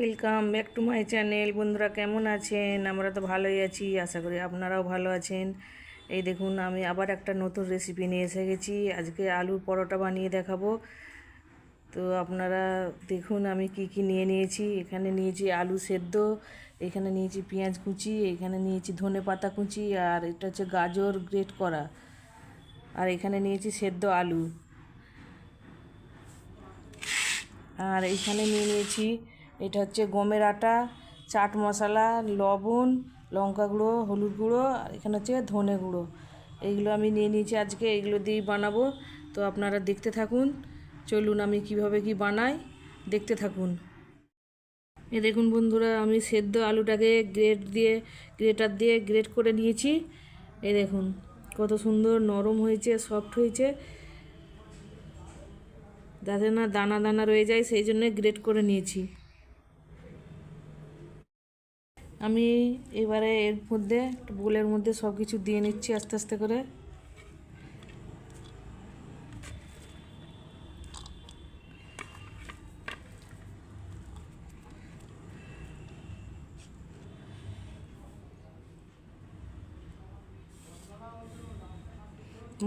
Welcome back to my channel বন্ধুরা, কেমন আছেন? আমরা তো ভালোই আছি, আশা করি আপনারাও ভালো আছেন। এই দেখুন, আমি আবার একটা নতুন রেসিপি নিয়ে এসে গেছি। আজকে আলুর পরোটা বানিয়ে দেখাবো। তো আপনারা দেখুন, আমি কি কি নিয়ে নিয়েছি। এখানে নিয়েছি আলু সেদ্ধ, এখানে নিয়েছি পেঁয়াজ কুচি, এখানে নিয়েছি ধনে পাতা কুচি, আর এটা হচ্ছে গাজর গ্রেট করা। আর এখানে নিয়েছি সেদ্ধ আলু। আর এইখানে নিয়ে নিয়েছি এটা হচ্ছে গমের আটা, চাট মশলা, লবণ, লঙ্কা গুঁড়ো, হলুদ গুঁড়ো, আর এখানে হচ্ছে ধনে গুঁড়ো। এইগুলো আমি নিয়ে নিয়েছি আজকে, এইগুলো দিয়েই বানাবো। তো আপনারা দেখতে থাকুন, চলুন আমি কীভাবে কি বানাই, দেখতে থাকুন। এ দেখুন বন্ধুরা, আমি সেদ্ধ আলুটাকে গ্রেট দিয়ে, গ্রেটার দিয়ে গ্রেট করে নিয়েছি। এ দেখুন, কত সুন্দর নরম হয়েছে, সফট হয়েছে। যাতে না দানা দানা রয়ে যায়, সেই জন্য গ্রেট করে নিয়েছি। আমি এবারে এর মধ্যে বোলের মধ্যে সব কিছু দিয়ে নিচ্ছি আস্তে আস্তে করে।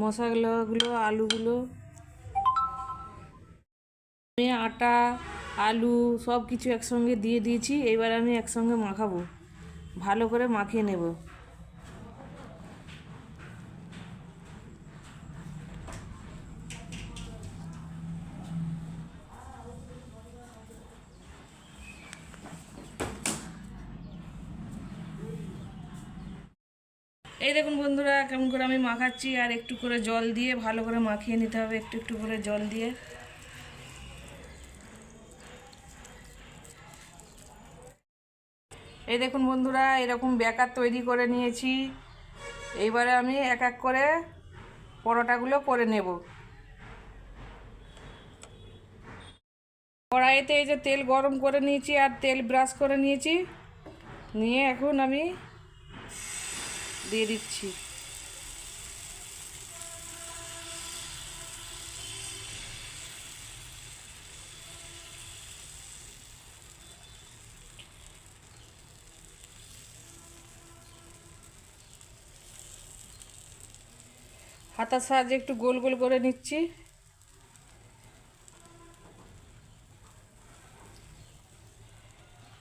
মশলাগুলো, আলুগুলো, আমি আটা, আলু সব কিছু একসঙ্গে দিয়ে দিয়েছি, এবার আমি একসঙ্গে মাখাবো। ভালো করে মাখিয়ে নেব। এই দেখুন বন্ধুরা, কেমন করে আমি মাখাচ্ছি, আর একটু করে জল দিয়ে ভালো করে মাখিয়ে নিতে হবে, একটু একটু করে জল দিয়ে। এই দেখুন বন্ধুরা, এরকম ব্যাকার তৈরি করে নিয়েছি। এইবারে আমি এক এক করে পরোটাগুলো করে নেব। কড়াইতে এই যে তেল গরম করে নিয়েছি আর তেল ব্রাশ করে নিয়েছি। নিয়ে এখন আমি দিয়ে দিচ্ছি। হাতার সাহায্যে একটু গোল গোল করে নিচ্ছি।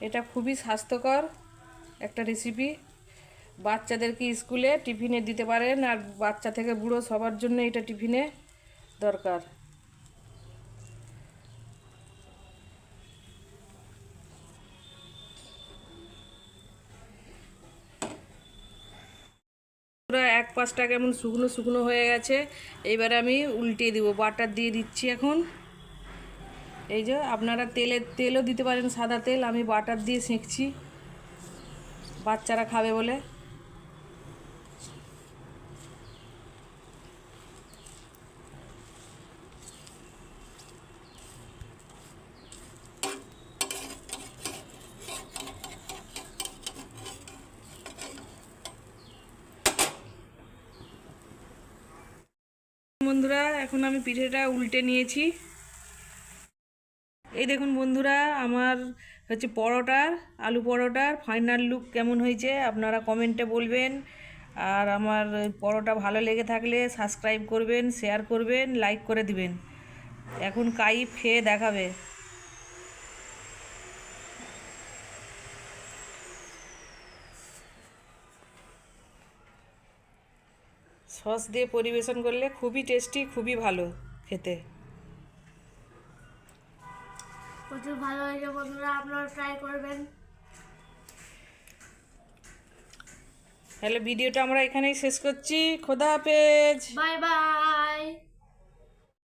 এটা খুবই স্বাস্থ্যকর একটা রেসিপি বাচ্চাদেরকে স্কুলে টিফিনে দিতে পারেন আর বাচ্চা থেকে বুড়ো সবার জন্য এটা টিফিনে দরকার। এক পাশটা কেমন শুকনো শুকনো হয়ে গেছে। এইবারে আমি উল্টিয়ে দিব, বাটার দিয়ে দিচ্ছি এখন। এই যে আপনারা তেলের তেলও দিতে পারেন সাদা তেল, আমি বাটার দিয়ে সেঁকছি। বাচ্চারা খাবে বলে। বন্ধুরা, এখন আমি পিঠেটা উল্টে নিয়েছি। এই দেখুন বন্ধুরা, আমার হচ্ছে পরোটার, আলু পরোটার ফাইনাল লুক কেমন হয়েছে আপনারা কমেন্টে বলবেন। আর আমার পরোটা ভালো লেগে থাকলে সাবস্ক্রাইব করবেন শেয়ার করবেন লাইক করে দিবেন। এখন কাইফ খেয়ে দেখাবে। সস দিয়ে পরিবেশন করলে খুবই টেস্টি খুবই ভালো খেতে। প্রচুর ভালো হয়েছে বন্ধুরা আপনারা ট্রাই করবেন। তাহলে ভিডিওটা আমরা এখানেই শেষ করছি। খোদা হাফেজ। Bye bye